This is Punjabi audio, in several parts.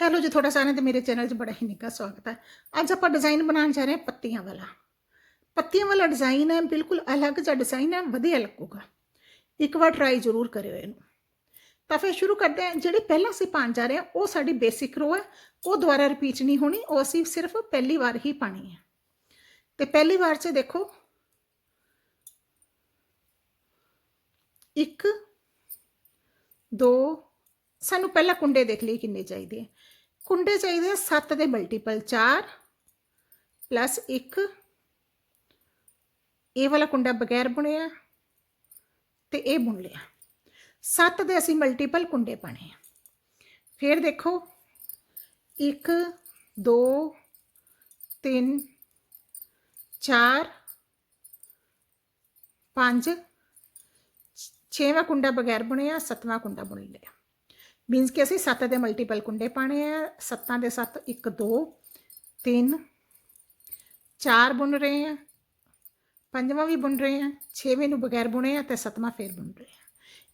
ਹੈਲੋ ਜੀ, ਤੁਹਾਡਾ ਸਾਰਿਆਂ ਦਾ ਮੇਰੇ ਚੈਨਲ 'ਚ ਬੜਾ ਹੀ ਨਿੱਘਾ ਸਵਾਗਤ ਹੈ। ਅੱਜ ਆਪਾਂ ਡਿਜ਼ਾਈਨ ਬਣਾਉਣ ਜਾ ਰਹੇ ਹਾਂ ਪੱਤੀਆਂ ਵਾਲਾ। ਪੱਤੀਆਂ ਵਾਲਾ ਡਿਜ਼ਾਈਨ ਹੈ, ਬਿਲਕੁਲ ਅਲੱਗ ਜਿਹਾ ਡਿਜ਼ਾਈਨ ਹੈ, ਵਧੀਆ ਲੱਗੂਗਾ। ਇੱਕ ਵਾਰ ਟਰਾਈ ਜ਼ਰੂਰ ਕਰਿਓ ਇਹਨੂੰ। ਤਾਂ ਫਿਰ ਸ਼ੁਰੂ ਕਰਦੇ ਹਾਂ, ਜਿਹੜੀ ਪਹਿਲਾਂ ਅਸੀਂ ਪਾਉਣ ਜਾ ਰਹੇ ਹਾਂ, ਉਹ ਸਾਡੀ ਬੇਸਿਕ ਰੋ ਹੈ। ਉਹ ਦੁਬਾਰਾ ਰਿਪੀਟ ਨਹੀਂ ਹੋਣੀ, ਉਹ ਅਸੀਂ ਸਿਰਫ ਪਹਿਲੀ ਵਾਰ ਹੀ ਪਾਣੀ ਹੈ। ਤੇ ਪਹਿਲੀ ਵਾਰ 'ਚ ਦੇਖੋ। ਇੱਕ, ਦੋ, ਸਾਨੂੰ ਪਹਿਲਾਂ ਕੁੰਡੇ ਦੇਖ ਲਈ ਕਿੰਨੇ ਚਾਹੀਦੇ ਆ। ਕੁੰਡੇ ਚਾਹੀਦੇ ਆ 7 ਦੇ ਮਲਟੀਪਲ 4 ਪਲੱਸ 1 ਇਹ ਵਾਲਾ ਕੁੰਡਾ ਬਗੈਰ ਬੁਣਿਆ ਤੇ ਇਹ ਬੁਣ ਲਿਆ। 7 ਦੇ ਅਸੀਂ ਮਲਟੀਪਲ ਕੁੰਡੇ ਪਾਣੇ ਆ। ਫਿਰ ਦੇਖੋ 1 2 3 4 5 ਛੇਵਾਂ ਕੁੰਡਾ ਬਗੈਰ ਬੁਣਿਆ, ਸੱਤਵਾਂ ਕੁੰਡਾ ਬੁਣ ਲਿਆ। ਮੀਨਸ ਕਿ ਅਸੀਂ 7 ਦੇ ਮਲਟੀਪਲ ਕੁੰਡੇ ਪਾਣੇ ਆ 7 ਦੇ 7 1 2 3 4 ਬੁਣ ਰਹੇ ਆ, ਪੰਜਵਾਂ ਵੀ ਬੁਣ ਰਹੇ ਆ, ਛੇਵੇਂ ਨੂੰ ਬਗੈਰ ਬੁਣੇ ਆ ਤੇ ਸੱਤਵਾਂ ਫੇਰ ਬੁਣ ਰਹੇ ਆ।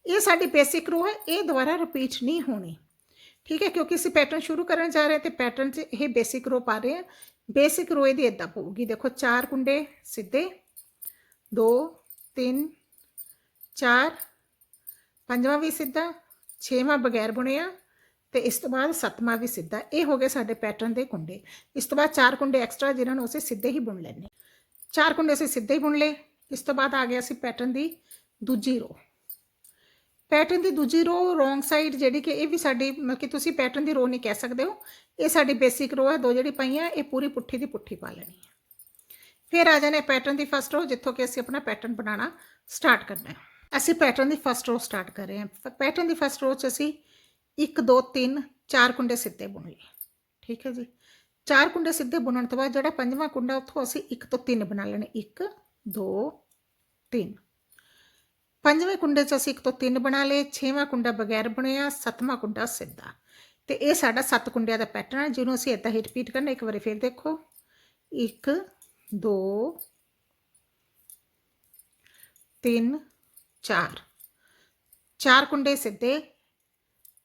ਇਹ ਸਾਡੀ ਬੇਸਿਕ ਰੋ ਹੈ, ਇਹ ਦੁਬਾਰਾ ਰਿਪੀਟ ਨਹੀਂ ਹੋਣੀ। ਠੀਕ ਹੈ, ਕਿਉਂਕਿ ਅਸੀਂ ਪੈਟਰਨ ਸ਼ੁਰੂ ਕਰਨ ਜਾ ਰਹੇ ਹਾਂ ਤੇ ਪੈਟਰਨ 'ਚ ਇਹ ਬੇਸਿਕ ਰੋ ਪਾ ਰਹੇ ਆ। ਬੇਸਿਕ ਰੋ ਇਹਦੀ ਇਦਾਂ ਪਊਗੀ, ਦੇਖੋ, ਚਾਰ ਕੁੰਡੇ ਸਿੱਧੇ 2 3 4 ਪੰਜਵਾਂ ਵੀ ਸਿੱਧਾ ਛੇਵਾਂ ਬਗੈਰ ਬੁਣਿਆ ਤੇ ਇਸ ਤੋਂ ਬਾਅਦ ਸੱਤਵਾਂ ਵੀ ਸਿੱਧਾ। ਇਹ ਹੋ ਗਏ ਸਾਡੇ ਪੈਟਰਨ ਦੇ ਕੁੰਡੇ। ਇਸ ਤੋਂ ਬਾਅਦ ਚਾਰ ਕੁੰਡੇ ਐਕਸਟਰਾ ਜਿਨ੍ਹਾਂ ਨੂੰ ਅਸੀਂ ਸਿੱਧੇ ਹੀ ਬੁਣ ਲੈਣੇ ਚਾਰ ਕੁੰਡੇ ਅਸੀਂ ਸਿੱਧੇ ਹੀ ਬੁਣ ਲਏ। ਇਸ ਤੋਂ ਬਾਅਦ ਆ ਗਿਆ ਸੀ ਪੈਟਰਨ ਦੀ ਦੂਜੀ ਰੋ ਪੈਟਰਨ ਦੀ ਦੂਜੀ ਰੋ ਰੋਂਗ ਸਾਈਡ ਜਿਹੜੀ ਕਿ ਇਹ ਵੀ ਸਾਡੀ ਮਤਲਬ ਕਿ ਤੁਸੀਂ ਪੈਟਰਨ ਦੀ ਰੋ ਨਹੀਂ ਕਹਿ ਸਕਦੇ ਹੋ। ਇਹ ਸਾਡੀ ਬੇਸਿਕ ਰੋ ਹੈ। ਦੋ ਜਿਹੜੀ ਪਈਆਂ, ਇਹ ਪੂਰੀ ਪੁੱਠੀ ਦੀ ਪੁੱਠੀ ਪਾ ਲੈਣੀ ਹੈ। ਫਿਰ ਆ ਜਾਣਾ ਪੈਟਰਨ ਦੀ ਫਸਟ ਰੋ ਜਿੱਥੋਂ ਕਿ ਅਸੀਂ ਆਪਣਾ ਪੈਟਰਨ ਬਣਾਉਣਾ ਸਟਾਰਟ ਕਰਨਾ ਹੈ। ਅਸੀਂ ਪੈਟਰਨ ਦੀ ਫਸਟ ਰੋ ਸਟਾਰਟ ਕਰ ਰਹੇ ਹਾਂ। ਪੈਟਰਨ ਦੀ ਫਸਟ ਰੋ 'ਚ ਅਸੀਂ 1 2 3 4 ਕੁੰਡੇ ਸਿੱਧੇ ਬੁਣ ਲਏ। ਠੀਕ ਹੈ ਜੀ? ਚਾਰ ਕੁੰਡੇ ਸਿੱਧੇ ਬੁਣਨ ਤੋਂ ਬਾਅਦ ਜਿਹੜਾ ਪੰਜਵਾਂ ਕੁੰਡਾ, ਉੱਥੋਂ ਅਸੀਂ 1 ਤੋਂ 3 ਬਣਾ ਲੈਣੇ। 1 2 3 ਪੰਜਵੇਂ ਕੁੰਡੇ 'ਚ ਅਸੀਂ 1 ਤੋਂ 3 ਬਣਾ ਲਏ। ਛੇਵਾਂ ਕੁੰਡਾ ਬਗੈਰ ਬਣਿਆ, ਸੱਤਵਾਂ ਕੁੰਡਾ ਸਿੱਧਾ। ਤੇ ਇਹ ਸਾਡਾ ਸੱਤ ਕੁੰਡਿਆਂ ਦਾ ਪੈਟਰਨ ਹੈ, ਜਿਹਨੂੰ ਅਸੀਂ ਇਦਾਂ ਹੀ ਰਿਪੀਟ ਕਰਨਾ, ਇੱਕ ਵਾਰੀ ਫਿਰ ਦੇਖੋ। 1 2 3 4 ਚਾਰ ਕੁੰਡੇ ਸਿੱਧੇ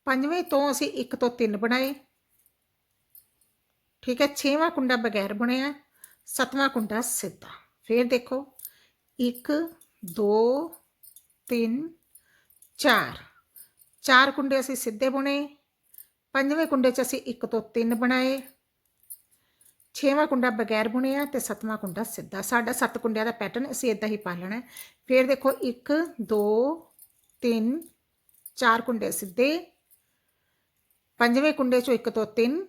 ਪੰਜਵੇਂ ਤੋਂ ਅਸੀਂ 1 ਤੋਂ 3 ਬਣਾਏ ਠੀਕ ਹੈ ਛੇਵਾਂ ਕੁੰਡਾ ਬਗੈਰ ਬੁਣਿਆ ਸੱਤਵਾਂ ਕੁੰਡਾ ਸਿੱਧਾ ਫਿਰ ਦੇਖੋ 1 2 3 4 ਚਾਰ ਕੁੰਡੇ ਅਸੀਂ ਸਿੱਧੇ ਬੁਣੇ ਪੰਜਵੇਂ ਕੁੰਡੇ 'ਚ ਅਸੀਂ 1 ਤੋਂ 3 ਬਣਾਏ ਛੇਵਾਂ ਕੁੰਡਾ ਬਗੈਰ ਬੁਣਿਆ ਤੇ ਸੱਤਵਾਂ ਕੁੰਡਾ ਸਿੱਧਾ। ਸਾਡਾ ਸੱਤ ਕੁੰਡਿਆਂ ਦਾ ਪੈਟਰਨ ਅਸੀਂ ਇਦਾਂ ਹੀ ਪਾ ਲੈਣਾ ਫਿਰ ਦੇਖੋ 1 2 3 ਚਾਰ ਕੁੰਡੇ ਸਿੱਧੇ। ਪੰਜਵੇਂ ਕੁੰਡੇ 'ਚੋਂ 1 ਤੋਂ 3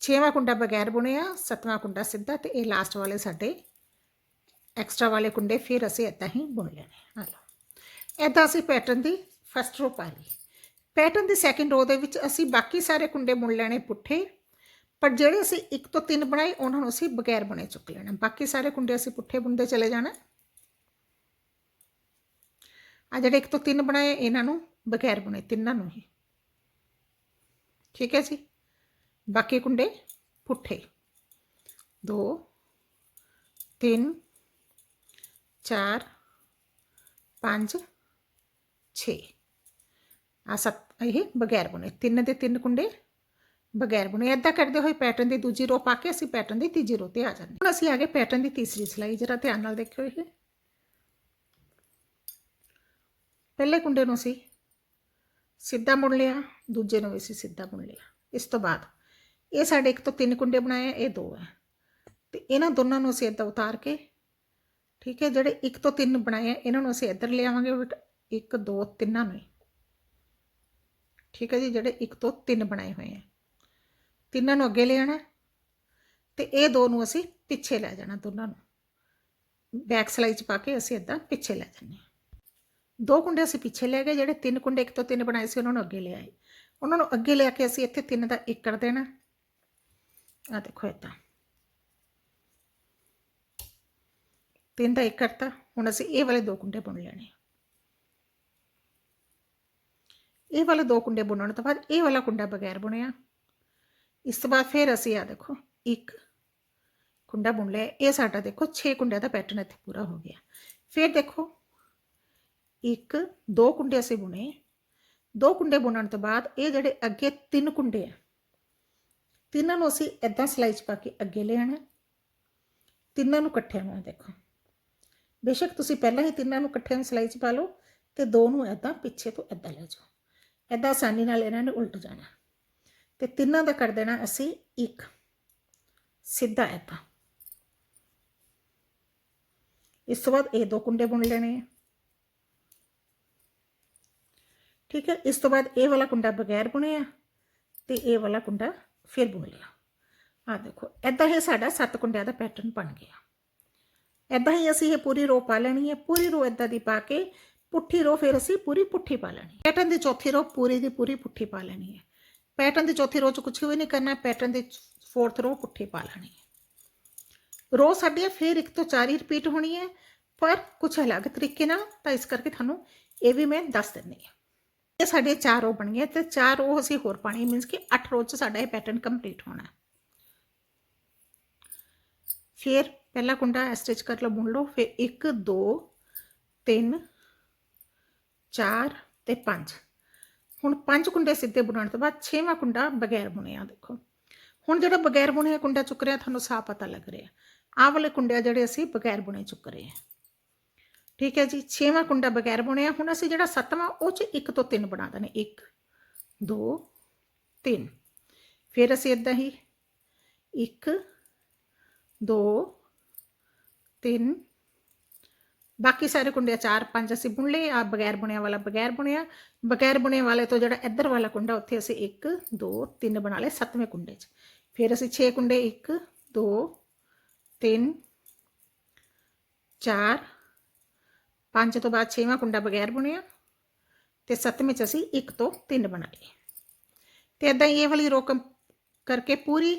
ਛੇਵਾਂ ਕੁੰਡਾ ਬਗੈਰ ਬੁਣਿਆ, ਸੱਤਵਾਂ ਕੁੰਡਾ ਸਿੱਧਾ ਤੇ ਇਹ ਲਾਸਟ ਵਾਲੇ ਸਾਡੇ ਐਕਸਟਰਾ ਵਾਲੇ ਕੁੰਡੇ ਫਿਰ ਅਸੀਂ ਇਦਾਂ ਹੀ ਬੁਣ ਲੈਣੇ। ਆ ਲਓ। ਇਦਾਂ ਅਸੀਂ ਪੈਟਰਨ ਦੀ ਫਸਟ ਰੋ ਪਾ ਲਈ। ਪੈਟਰਨ ਦੀ ਸੈਕਿੰਡ ਰੋ ਦੇ ਵਿੱਚ ਅਸੀਂ ਬਾਕੀ ਸਾਰੇ ਕੁੰਡੇ ਮੁੜ ਲੈਣੇ ਪੁੱਠੇ, ਪਰ ਜਿਹੜੇ ਅਸੀਂ 1 ਤੋਂ 3 ਬਣਾਏ, ਉਹਨਾਂ ਨੂੰ ਅਸੀਂ ਬਗੈਰ ਬੁਣੇ ਚੁੱਕ ਲੈਣਾ। ਬਾਕੀ ਸਾਰੇ ਕੁੰਡੇ ਅਸੀਂ ਪੁੱਠੇ ਬੁਣਦੇ ਚਲੇ ਜਾਣਾ। ਆ ਜਿਹੜੇ 1 ਤੋਂ 3 ਬਣਾਏ, ਇਹਨਾਂ ਨੂੰ ਬਗੈਰ ਬੁਣੇ, ਤਿੰਨਾਂ ਨੂੰ ਹੀ। ਠੀਕ ਹੈ ਜੀ? ਬਾਕੀ ਕੁੰਡੇ ਪੁੱਠੇ। 2 3 4 5 6 ਆ ਸੱਤ, ਇਹ ਬਗੈਰ ਬੁਣੇ, ਤਿੰਨ ਦੇ ਤਿੰਨ ਕੁੰਡੇ, ਬਗੈਰ ਬੁਣੇ ਇਦਾਂ ਕਰਦੇ ਹੋਏ ਪੈਟਰਨ ਦੀ ਦੂਜੀ ਰੋ ਪਾ ਕੇ ਅਸੀਂ ਪੈਟਰਨ ਦੀ ਤੀਜੀ ਰੋ ਤੇ ਆ ਜਾਂਦੇ ਹੁਣ ਅਸੀਂ ਆ ਗਏ ਪੈਟਰਨ ਦੀ ਤੀਸਰੀ ਸਿਲਾਈ ਜਰਾ ਧਿਆਨ ਨਾਲ ਦੇਖਿਓ ਇਹ। ਪਹਿਲੇ ਕੁੰਡੇ ਨੂੰ ਅਸੀਂ ਸਿੱਧਾ ਬੁਣ ਲਿਆ, ਦੂਜੇ ਨੂੰ ਵੀ ਅਸੀਂ ਸਿੱਧਾ ਬੁਣ ਲਿਆ। ਇਸ ਤੋਂ ਬਾਅਦ ਇਹ ਸਾਡੇ ਇੱਕ ਤੋਂ ਤਿੰਨ ਕੁੰਡੇ ਬਣਾਏ ਆ, ਇਹ ਦੋ ਹੈ ਤੇ ਇਹਨਾਂ ਦੋਨਾਂ ਨੂੰ ਅਸੀਂ ਇੱਦਾਂ ਉਤਾਰ ਕੇ, ਠੀਕ ਹੈ, ਜਿਹੜੇ ਇੱਕ ਤੋਂ ਤਿੰਨ ਬਣਾਏ ਆ, ਇਹਨਾਂ ਨੂੰ ਅਸੀਂ ਇੱਧਰ ਲਿਆਵਾਂਗੇ, ਇੱਕ, ਦੋ ਤਿੰਨਾਂ ਨੂੰ ਠੀਕ ਹੈ ਜੀ, ਜਿਹੜੇ ਇੱਕ ਤੋਂ ਤਿੰਨ ਬਣਾਏ ਹੋਏ ਆ ਤਿੰਨਾਂ ਨੂੰ ਅੱਗੇ ਲੈ ਆਣਾ ਤੇ ਇਹ ਦੋ ਨੂੰ ਅਸੀਂ ਪਿੱਛੇ ਲੈ ਜਾਣਾ ਦੋਨਾਂ ਨੂੰ। ਬੈਕ ਸਲਾਈ ਚ ਪਾ ਕੇ ਅਸੀਂ ਇੱਦਾਂ ਪਿੱਛੇ ਲੈ ਜਾਂਦੇ ਹਾਂ। ਦੋ ਕੁੰਡੇ ਅਸੀਂ ਪਿੱਛੇ ਲੈ ਗਏ, ਜਿਹੜੇ ਤਿੰਨ ਕੁੰਡੇ ਇੱਕ ਤੋਂ ਤਿੰਨ ਬਣਾਏ ਸੀ, ਉਹਨਾਂ ਨੂੰ ਅੱਗੇ ਲੈ ਆਏ। ਉਹਨਾਂ ਨੂੰ ਅੱਗੇ ਲਿਆ ਕੇ ਅਸੀਂ ਇੱਥੇ ਤਿੰਨ ਦਾ ਇੱਕ ਕਰ ਦੇਣਾ। ਆ ਦੇਖੋ ਇੱਦਾਂ ਤਿੰਨ ਦਾ ਇੱਕ ਕਰਤਾ, ਹੁਣ ਅਸੀਂ ਇਹ ਵਾਲੇ ਦੋ ਕੁੰਡੇ ਬੁਣ ਲੈਣੇ ਇਹ ਵਾਲੇ ਦੋ ਕੁੰਡੇ ਬੁਣਨ ਤੋਂ ਬਾਅਦ ਇਹ ਵਾਲਾ ਕੁੰਡਾ ਬਗੈਰ ਬੁਣਿਆ। ਇਸ ਤੋਂ ਬਾਅਦ ਫਿਰ ਅਸੀਂ ਆ ਦੇਖੋ, ਇੱਕ ਕੁੰਡਾ ਬੁਣ ਲਿਆ। ਇਹ ਸਾਡਾ ਦੇਖੋ 6 ਕੁੰਡਿਆਂ ਦਾ ਪੈਟਰਨ ਇੱਥੇ ਪੂਰਾ ਹੋ ਗਿਆ। ਫਿਰ ਦੇਖੋ, ਇੱਕ, ਦੋ ਕੁੰਡੇ ਅਸੀਂ ਬੁਣੇ। ਦੋ ਕੁੰਡੇ ਬੁਣਨ ਤੋਂ ਬਾਅਦ ਇਹ ਜਿਹੜੇ ਅੱਗੇ ਤਿੰਨ ਕੁੰਡੇ ਆ, ਤਿੰਨਾਂ ਨੂੰ ਅਸੀਂ ਇਦਾਂ ਸਲਾਈ 'ਚ ਪਾ ਕੇ ਅੱਗੇ ਲੈ ਆਣਾ ਤਿੰਨਾਂ ਨੂੰ ਇਕੱਠਿਆਂ ਨੂੰ ਦੇਖੋ। ਬੇਸ਼ੱਕ ਤੁਸੀਂ ਪਹਿਲਾਂ ਹੀ ਤਿੰਨਾਂ ਨੂੰ ਇਕੱਠਿਆਂ ਨੂੰ ਸਲਾਈ 'ਚ ਪਾ ਲਓ ਤੇ ਦੋ ਨੂੰ ਇਦਾਂ ਪਿੱਛੇ ਤੋਂ ਇਦਾਂ ਲੈ ਜਾਓ। ਇਦਾਂ ਆਸਾਨੀ ਨਾਲ ਇਹਨਾਂ ਨੇ ਉਲਟ ਜਾਣਾ। ਤੇ ਤਿੰਨਾਂ ਦਾ ਕਰ ਦੇਣਾ ਅਸੀਂ ਇੱਕ। ਸਿੱਧਾ ਇਦਾਂ ਇਸ ਤੋਂ ਬਾਅਦ ਇਹ ਦੋ ਕੁੰਡੇ ਬੁਣ ਲੈਣੇ ਆ। ਠੀਕ ਹੈ, ਇਸ ਤੋਂ ਬਾਅਦ ਇਹ ਵਾਲਾ ਕੁੰਡਾ ਬਗੈਰ ਬੁਣਿਆ ਤੇ ਇਹ ਵਾਲਾ ਕੁੰਡਾ ਫਿਰ ਬੁਣ ਲਿਆ। ਆ ਦੇਖੋ ਐਦਾਂ ਹੀ ਸਾਡਾ ਸੱਤ ਕੁੰਡਿਆਂ ਦਾ ਪੈਟਰਨ ਬਣ ਗਿਆ। ਐਦਾਂ ਹੀ ਅਸੀਂ ਇਹ ਪੂਰੀ ਰੋ ਪਾ ਲੈਣੀ ਹੈ। ਪੂਰੀ ਰੋ ਐਦਾਂ ਦੀ ਪਾ ਕੇ ਪੁੱਠੀ ਰੋ ਫਿਰ ਅਸੀਂ ਪੂਰੀ ਪੁੱਠੀ ਪਾ ਲੈਣੀ ਪੈਟਰਨ ਦੀ ਚੌਥੀ ਰੋ ਪੂਰੀ ਦੀ ਪੂਰੀ ਪੁੱਠੀ ਪਾ ਲੈਣੀ ਹੈ ਪੈਟਰਨ ਦੀ ਚੌਥੀ ਰੋ ਚ ਕੁਝ ਵੀ ਨਹੀਂ ਕਰਨਾ ਪੈਟਰਨ ਦੀ ਫੋਰਥ ਰੋ ਪੁੱਠੀ ਪਾ ਲੈਣੀ ਹੈ ਰੋ ਸਾਡੀ ਫਿਰ ਇੱਕ ਤੋਂ ਚਾਰ ਹੀ ਰਿਪੀਟ ਹੋਣੀ ਹੈ ਪਰ ਕੁਝ ਅਲੱਗ ਤਰੀਕੇ ਨਾਲ ਤਾਂ ਇਸ ਕਰਕੇ ਤੁਹਾਨੂੰ ਇਹ ਵੀ ਮੈਂ ਦੱਸ ਦਿੰਦੀ ਹਾਂ ਇਹ ਸਾਡੇ ਚਾਰ ਰੋ ਬਣ ਗਏ ਤੇ ਚਾਰ ਰੋ ਅਸੀਂ ਹੋਰ ਪਾਣੀ ਮੀਨਸ ਕਿ 8 ਰੋ ਚ ਸਾਡਾ ਇਹ ਪੈਟਰਨ ਕੰਪਲੀਟ ਹੋਣਾ ਹੈ ਫਿਰ ਪਹਿਲਾ ਕੁੰਡਾ ਸਟਿਚ ਕਰ ਲਓ ਬੁਣ ਲਓ ਫਿਰ 1 2 3 4 ਤੇ 5 ਹੁਣ ਪੰਜ ਕੁੰਡੇ ਸਿੱਧੇ ਬੁਣਨ ਤੋਂ ਬਾਅਦ ਛੇਵਾਂ ਕੁੰਡਾ ਬਗੈਰ ਬੁਣਿਆ ਦੇਖੋ। ਹੁਣ ਜਿਹੜਾ ਬਗੈਰ ਬੁਣਿਆ ਕੁੰਡਾ ਚੁੱਕ ਰਿਹਾ, ਤੁਹਾਨੂੰ ਸਾਫ਼ ਪਤਾ ਲੱਗ ਰਿਹਾ। ਆਹ ਵਾਲੇ ਕੁੰਡੇ ਆ ਜਿਹੜੇ ਅਸੀਂ ਬਗੈਰ ਬੁਣੇ ਚੁੱਕ ਰਹੇ ਹਾਂ। ਠੀਕ ਹੈ ਜੀ, ਛੇਵਾਂ ਕੁੰਡਾ ਬਗੈਰ ਬੁਣਿਆ, ਹੁਣ ਅਸੀਂ ਜਿਹੜਾ ਸੱਤਵਾਂ, ਉਹ ਚ ਇੱਕ ਤੋਂ ਤਿੰਨ ਬਣਾ ਦਨੇ 1 2 3 ਫਿਰ ਅਸੀਂ ਇਦਾਂ ਹੀ 1 2 3 ਬਾਕੀ ਸਾਰੇ ਕੁੰਡੇ ਚਾਰ ਪੰਜ ਅਸੀਂ ਬੁਣ ਲਏ ਆ ਬਗੈਰ ਬੁਣਿਆ ਵਾਲਾ ਬਗੈਰ ਬੁਣਿਆ। ਬਗੈਰ ਬੁਣੇ ਵਾਲੇ ਤੋਂ ਜਿਹੜਾ ਇੱਧਰ ਵਾਲਾ ਕੁੰਡਾ, ਉੱਥੇ ਅਸੀਂ 1 2 3 ਬਣਾ ਲਏ ਸੱਤਵੇਂ ਕੁੰਡੇ 'ਚ। ਫਿਰ ਅਸੀਂ 6 ਕੁੰਡੇ 1 2 3 4 ਪੰਜ ਤੋਂ ਬਾਅਦ ਛੇਵਾਂ ਕੁੰਡਾ ਬਗੈਰ ਬੁਣਿਆ ਤੇ ਸੱਤਵੇਂ 'ਚ ਅਸੀਂ 1 ਤੋਂ 3 ਬਣਾਏ ਤੇ ਇਦਾਂ ਇਹ ਵਾਲੀ ਰੋਕਮ ਕਰਕੇ ਪੂਰੀ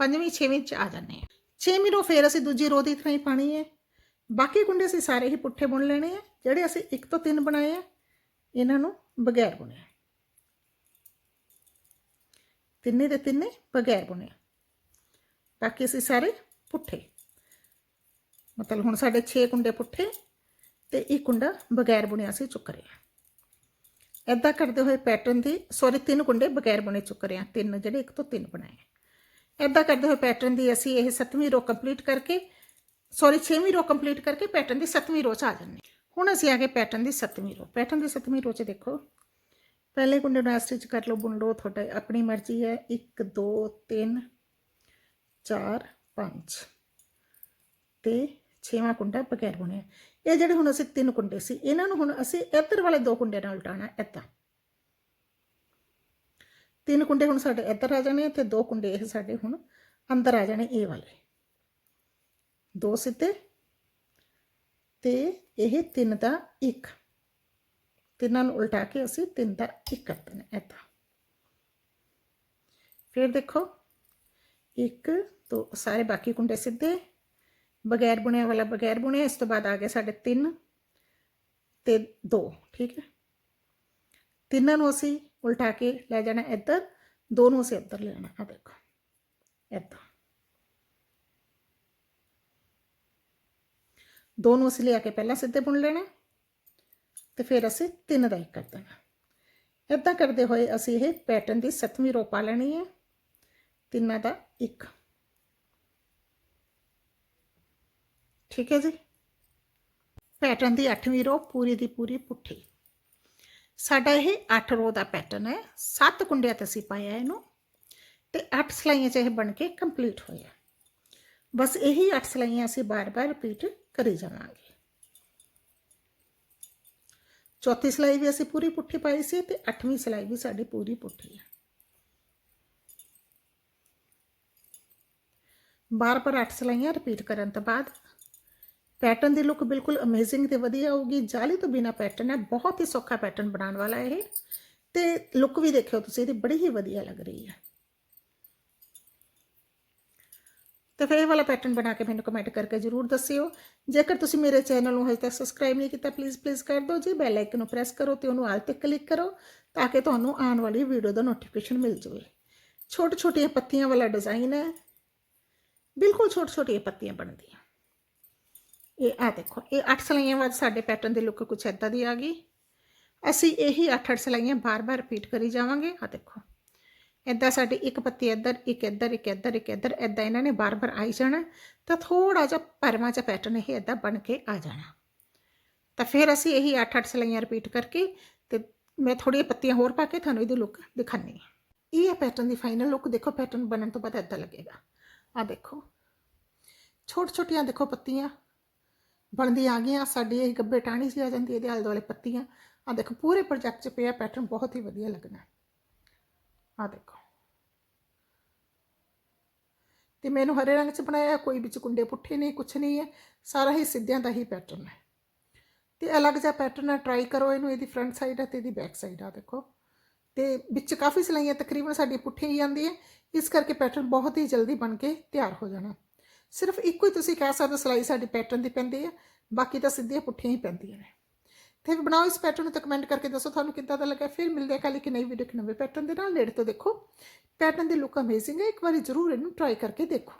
ਪੰਜਵੀਂ, ਛੇਵੀਂ 'ਚ ਆ ਜਾਂਦੇ ਹਾਂ। ਛੇਵੀਂ ਰੋ ਫਿਰ ਅਸੀਂ ਦੂਜੀ ਰੋ ਦੀ ਤਰ੍ਹਾਂ ਹੀ ਪਾਣੀ ਹੈ। ਬਾਕੀ ਕੁੰਡੇ ਅਸੀਂ ਸਾਰੇ ਹੀ ਪੁੱਠੇ ਬੁਣ ਲੈਣੇ ਆ, ਜਿਹੜੇ ਅਸੀਂ 1 ਤੋਂ 3 ਬਣਾਏ ਆ, ਇਹਨਾਂ ਨੂੰ ਬਗੈਰ ਬੁਣਿਆ। ਤਿੰਨੇ ਦੇ ਤਿੰਨੇ ਬਗੈਰ ਬੁਣਿਆ। ਬਾਕੀ ਅਸੀਂ ਸਾਰੇ ਪੁੱਠੇ। ਮਤਲਬ ਹੁਣ ਸਾਡੇ 6 ਕੁੰਡੇ ਪੁੱਠੇ ਤੇ ਇੱਕ ਕੁੰਡਾ ਬਗੈਰ ਬੁਣਿਆ ਸੀ ਚੁੱਕ ਰਹੇ ਆ ਐਦਾਂ ਕਰਦੇ ਹੋਏ ਪੈਟਰਨ ਦੀ ਸੌਰੀ ਤਿੰਨ ਕੁੰਡੇ ਬਗੈਰ ਬੁਣੇ ਚੁੱਕ ਰਹੇ ਆ ਤਿੰਨ ਜਿਹੜੇ ਇੱਕ ਤੋਂ ਤਿੰਨ ਬਣਾਏ। ਐਦਾਂ ਕਰਦੇ ਹੋਏ ਪੈਟਰਨ ਦੀ ਅਸੀਂ ਇਹ ਸੱਤਵੀਂ ਰੋ ਕੰਪਲੀਟ ਕਰਕੇ ਸੌਰੀ, ਛੇਵੀਂ ਰੋ ਕੰਪਲੀਟ ਕਰਕੇ ਪੈਟਰਨ ਦੀ ਸੱਤਵੀਂ ਰੋ 'ਚ ਆ ਜਾਂਦੇ ਹੁਣ ਅਸੀਂ ਆ ਗਏ ਪੈਟਰਨ ਦੀ ਸੱਤਵੀਂ ਰੋ ਪੈਟਰਨ ਦੀ ਸੱਤਵੀਂ ਰੋ 'ਚ ਦੇਖੋ। ਪਹਿਲੇ ਕੁੰਡੇ ਨੂੰ ਸਟਿਚ ਕਰ ਲਓ ਬੁਣ ਲਓ, ਤੁਹਾਡਾ ਆਪਣੀ ਮਰਜ਼ੀ ਹੈ। 1 2 3 4 5 ਤੇ ਛੇਵਾਂ ਕੁੰਡਾ ਬਗੈਰ ਬੁਣਿਆ। ਇਹ ਜਿਹੜੇ ਹੁਣ ਅਸੀਂ ਤਿੰਨ ਕੁੰਡੇ ਸੀ, ਇਹਨਾਂ ਨੂੰ ਹੁਣ ਅਸੀਂ ਇੱਧਰ ਵਾਲੇ ਦੋ ਕੁੰਡੇ ਨਾਲ ਉਲਟਾਣਾ ਇੱਦਾਂ। ਤਿੰਨ ਕੁੰਡੇ ਹੁਣ ਸਾਡੇ ਇੱਧਰ ਆ ਜਾਣੇ ਤੇ ਦੋ ਕੁੰਡੇ ਇਹ ਸਾਡੇ ਹੁਣ ਅੰਦਰ ਆ ਜਾਣੇ ਇਹ ਵਾਲੇ। ਦੋ ਸਿੱਧੇ ਤੇ ਇਹ ਤਿੰਨ ਦਾ ਇੱਕ। ਤਿੰਨਾਂ ਨੂੰ ਉਲਟਾ ਕੇ ਅਸੀਂ ਤਿੰਨ ਦਾ ਇੱਕ ਕਰ ਦੇਣਾ ਇੱਦਾਂ ਫਿਰ ਦੇਖੋ, ਇੱਕ, ਦੋ, ਸਾਰੇ ਬਾਕੀ ਕੁੰਡੇ ਸਿੱਧੇ। ਬਗੈਰ ਬੁਣਿਆ ਵਾਲਾ ਬਗੈਰ ਬੁਣਿਆ, ਇਸ ਤੋਂ ਬਾਅਦ ਆ ਗਏ ਸਾਡੇ 3 ਤੇ 2 ਠੀਕ ਹੈ। ਤਿੰਨਾਂ ਨੂੰ ਅਸੀਂ ਉਲਟਾ ਕੇ ਲੈ ਜਾਣਾ ਇੱਧਰ, ਦੋ ਨੂੰ ਅਸੀਂ ਇੱਧਰ ਲੈ ਜਾਣਾ ਆ ਦੇਖੋ ਇੱਦਾਂ ਦੋ ਨੂੰ ਅਸੀਂ ਲਿਆ ਕੇ ਪਹਿਲਾਂ ਸਿੱਧੇ ਬੁਣ ਲੈਣਾ ਤੇ ਫਿਰ ਅਸੀਂ ਤਿੰਨ ਦਾ ਇੱਕ ਕਰ ਦੇਣਾ ਇੱਦਾਂ ਕਰਦੇ ਹੋਏ ਅਸੀਂ ਇਹ ਪੈਟਰਨ ਦੀ ਸੱਤਵੀਂ ਰੋ ਪਾ ਲੈਣੀ ਹੈ। ਤਿੰਨਾਂ ਦਾ ਇੱਕ। ਠੀਕ ਹੈ ਜੀ? ਪੈਟਰਨ ਦੀ 8ਵੀਂ ਰੋ ਪੂਰੀ ਦੀ ਪੂਰੀ ਪੁੱਠੀ। ਸਾਡਾ ਇਹ 8 ਰੋ ਦਾ ਪੈਟਰਨ ਹੈ। 7 ਕੁੰਡਿਆਂ ਤੇ ਅਸੀਂ ਪਾਇਆ ਇਹਨੂੰ ਤੇ 8 ਸਲਾਈਆਂ ਚ ਇਹ ਬਣ ਕੇ ਕੰਪਲੀਟ ਹੋਇਆ। ਬਸ ਇਹੀ 8 ਸਲਾਈਆਂ ਅਸੀਂ ਬਾਰ-ਬਾਰ ਰਿਪੀਟ ਕਰੀ ਜਾਵਾਂਗੇ। ਚੌਥੀ ਸਲਾਈ ਵੀ ਅਸੀਂ ਪੂਰੀ ਪੁੱਠੀ ਪਾਈ ਸੀ ਤੇ ਅੱਠਵੀਂ ਸਲਾਈ ਵੀ ਸਾਡੀ ਪੂਰੀ ਪੁੱਠੀ ਹੈ ਬਾਰ-ਬਾਰ 8 ਸਲਾਈਆਂ ਰਿਪੀਟ ਕਰਨ ਤੋਂ ਬਾਅਦ ਪੈਟਰਨ ਦੀ ਲੁੱਕ ਬਿਲਕੁਲ ਅਮੇਜ਼ਿੰਗ ਤੇ ਵਧੀਆ ਹੋਊਗੀ ਜਾਲੀ ਤੋਂ ਬਿਨਾ ਪੈਟਰਨ ਹੈ, ਬਹੁਤ ਹੀ ਸੌਖਾ ਪੈਟਰਨ ਬਣਾਉਣ ਵਾਲਾ ਇਹ। ਤੇ ਲੁੱਕ ਵੀ ਦੇਖਿਓ ਤੁਸੀਂ, ਇਹਦੀ ਬੜੀ ਹੀ ਵਧੀਆ ਲੱਗ ਰਹੀ ਹੈ। ਤਾਂ ਫਿਰ ਇਹ ਵਾਲਾ ਪੈਟਰਨ ਬਣਾ ਕੇ ਮੈਨੂੰ ਕਮੈਂਟ ਕਰਕੇ ਜਰੂਰ ਦੱਸਿਓ। ਜੇਕਰ ਤੁਸੀਂ ਮੇਰੇ ਚੈਨਲ ਨੂੰ ਹਜੇ ਤੱਕ ਸਬਸਕ੍ਰਾਈਬ ਨਹੀਂ ਕੀਤਾ ਪਲੀਜ਼ ਪਲੀਜ਼ ਕਰ ਦਿਓ ਜੀ। ਬੈਲ ਆਈਕਨ ਨੂੰ ਪ੍ਰੈਸ ਕਰੋ ਤੇ ਉਹਨੂੰ ਆਲ ਤੇ ਕਲਿੱਕ ਕਰੋ ਤਾਂ ਕਿ ਤੁਹਾਨੂੰ ਆਉਣ ਵਾਲੀ ਵੀਡੀਓ ਦਾ ਨੋਟੀਫਿਕੇਸ਼ਨ ਮਿਲ ਜਾਵੇ। ਛੋਟੇ ਛੋਟੀਆਂ ਪੱਤੀਆਂ ਵਾਲਾ ਡਿਜ਼ਾਈਨ ਹੈ। ਬਿਲਕੁਲ ਛੋਟੇ ਛੋਟੀਆਂ ਪੱਤੀਆਂ ਬਣਦੀਆਂ। ਇਹ ਆ ਦੇਖੋ, ਇਹ 8 ਸਲਾਈਆਂ ਬਾਅਦ ਸਾਡੇ ਪੈਟਰਨ ਦੀ ਲੁੱਕ ਕੁਛ ਐਦਾਂ ਦੀ ਆ ਗਈ। ਅਸੀਂ ਇਹੀ 8-8 ਸਲਾਈਆਂ ਬਾਰ-ਬਾਰ ਰਿਪੀਟ ਕਰੀ ਜਾਵਾਂਗੇ। ਆ ਦੇਖੋ। ਇੱਦਾਂ ਸਾਡੀ ਇੱਕ ਪੱਤੀ ਇੱਧਰ, ਇੱਕ ਇੱਧਰ ਇੱਕ ਇੱਧਰ ਇੱਕ ਇੱਧਰ ਇੱਦਾਂ ਇਹਨਾਂ ਨੇ ਬਾਰ-ਬਾਰ ਆਈ ਜਾਣਾ, ਤਾਂ ਥੋੜਾ ਜਿਹਾ ਪਰਮਾ ਜਿਹਾ ਪੈਟਰਨ ਇਹ ਇੱਦਾਂ ਬਣ ਕੇ ਆ ਜਾਣਾ। ਤਾਂ ਫਿਰ ਅਸੀਂ ਇਹੀ 8-8 ਸਲਾਈਆਂ ਰਿਪੀਟ ਕਰਕੇ ਤੇ ਮੈਂ ਥੋੜ੍ਹੀਆਂ ਪੱਤੀਆਂ ਹੋਰ ਪਾ ਕੇ ਤੁਹਾਨੂੰ ਇਹਦੀ ਲੁੱਕ ਦਿਖਾਣੀ ਹੈ। ਇਹ ਹੈ ਪੈਟਰਨ ਦੀ ਫਾਈਨਲ ਲੁੱਕ ਦੇਖੋ ਪੈਟਰਨ ਬਣਨ ਤੋਂ ਬਾਅਦ ਇੱਦਾਂ ਲੱਗੇਗਾ। ਆ ਦੇਖੋ ਛੋਟ ਛੋਟੀਆਂ ਦੇਖੋ ਪੱਤੀਆਂ ਬਣਦੀਆਂ ਆ ਗਈਆਂ, ਸਾਡੀ ਇਹ ਗੱਬੇ ਟਾਣੀ ਸੀ ਆ ਜਾਂਦੀ, ਇਹਦੇ ਆਲੇ ਦੁਆਲੇ ਪੱਤੀਆਂ। ਆ ਦੇਖੋ, ਪੂਰੇ ਪ੍ਰੋਜੈਕਟ 'ਚ ਪਿਆ ਪੈਟਰਨ ਬਹੁਤ ਹੀ ਵਧੀਆ ਲੱਗਣਾ। ਆ ਦੇਖੋ। ਤੇ ਮੈਨੂੰ ਹਰੇ ਰੰਗ 'ਚ ਬਣਾਇਆ, ਕੋਈ ਵਿੱਚ ਕੁੰਡੇ ਪੁੱਠੇ ਨਹੀਂ, ਕੁਛ ਨਹੀਂ ਹੈ। ਸਾਰਾ ਹੀ ਸਿੱਧਿਆਂ ਦਾ ਹੀ ਪੈਟਰਨ ਹੈ। ਤੇ ਅਲੱਗ ਜਿਹਾ ਪੈਟਰਨ ਆ ਟਰਾਈ ਕਰੋ ਇਹਨੂੰ, ਇਹਦੀ ਫਰੰਟ ਸਾਈਡ ਆ ਤੇ ਇਹਦੀ ਬੈਕ ਸਾਈਡ ਆ ਦੇਖੋ। ਤੇ ਵਿੱਚ ਕਾਫੀ ਸਿਲਾਈਆਂ, ਤਕਰੀਬਨ ਸਾਡੀ ਪੁੱਠੀਆਂ ਹੀ ਆਉਂਦੀਆਂ ਇਸ ਕਰਕੇ ਪੈਟਰਨ ਬਹੁਤ ਹੀ ਜਲਦੀ ਬਣ ਕੇ ਤਿਆਰ ਹੋ ਜਾਣਾ। ਸਿਰਫ ਇੱਕੋ ਹੀ ਤੁਸੀਂ ਕਹਿ ਸਕਦੇ ਹੋ, ਸਲਾਈ ਸਾਡੀ ਪੈਟਰਨ ਦੀ ਪੈਂਦੀ ਹੈ। ਬਾਕੀ ਤਾਂ ਸਿੱਧੀਆਂ ਪੁੱਠੀਆਂ ਹੀ ਪੈਂਦੀਆਂ ਨੇ। ਤੇ ਵੀ ਬਣਾਓ ਇਸ ਪੈਟਰਨ ਨੂੰ ਤੇ ਕਮੈਂਟ ਕਰਕੇ ਦੱਸੋ ਤੁਹਾਨੂੰ ਕਿੱਦਾਂ ਦਾ ਲੱਗਾ। ਫਿਰ ਮਿਲਦੇ ਹਾਂ ਕੱਲ੍ਹ ਇੱਕ ਨਈ ਵੀਡੀਓ ਇੱਕ ਨਵੇਂ ਪੈਟਰਨ ਦੇ ਨਾਲ। ਨੇੜੇ ਤੋਂ ਦੇਖੋ। ਪੈਟਰਨ ਦੀ ਲੁੱਕ ਅਮੇਜ਼ਿੰਗ ਹੈ। ਇੱਕ ਵਾਰੀ ਜ਼ਰੂਰ ਇਹਨੂੰ ਟਰਾਈ ਕਰਕੇ ਦੇਖੋ।